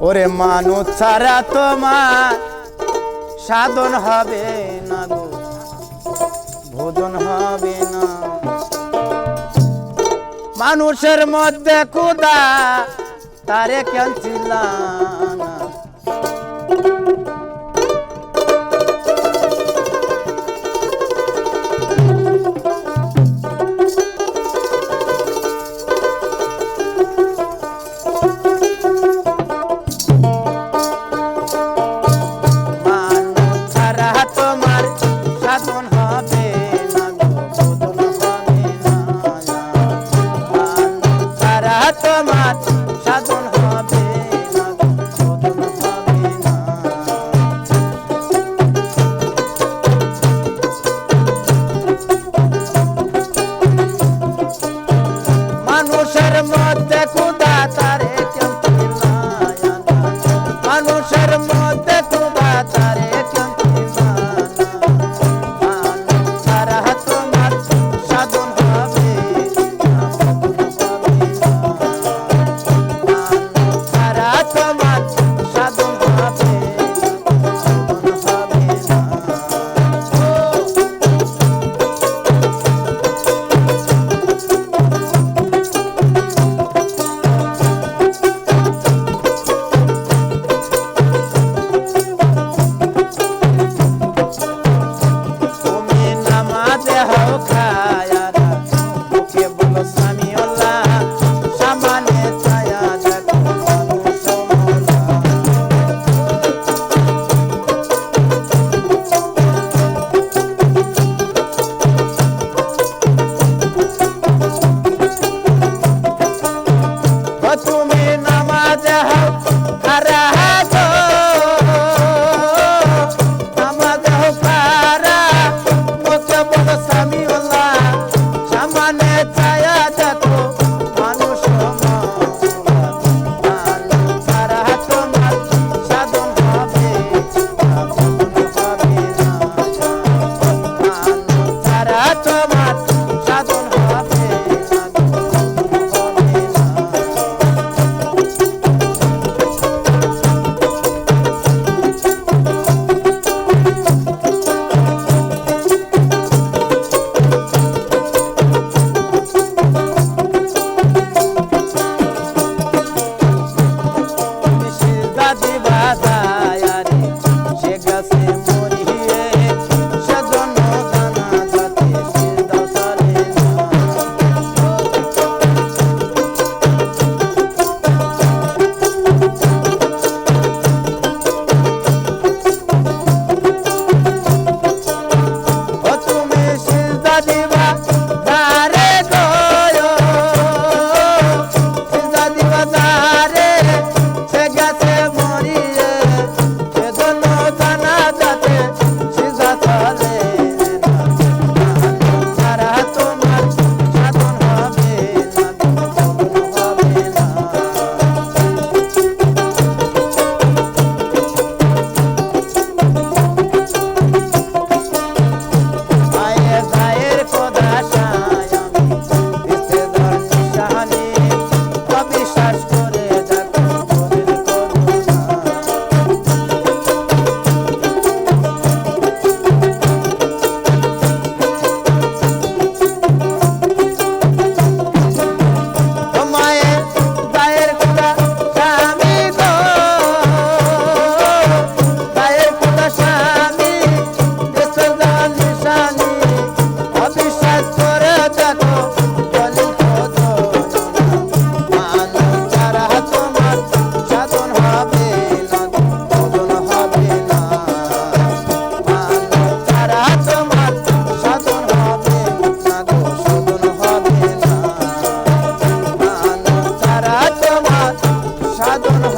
ওরে মানুষ ছাড়া তোমার সাধন হবে না গো। ভোজন হবে না। মানুষের মধ্যে কুদা তারে কেন চিল্লা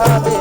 হবে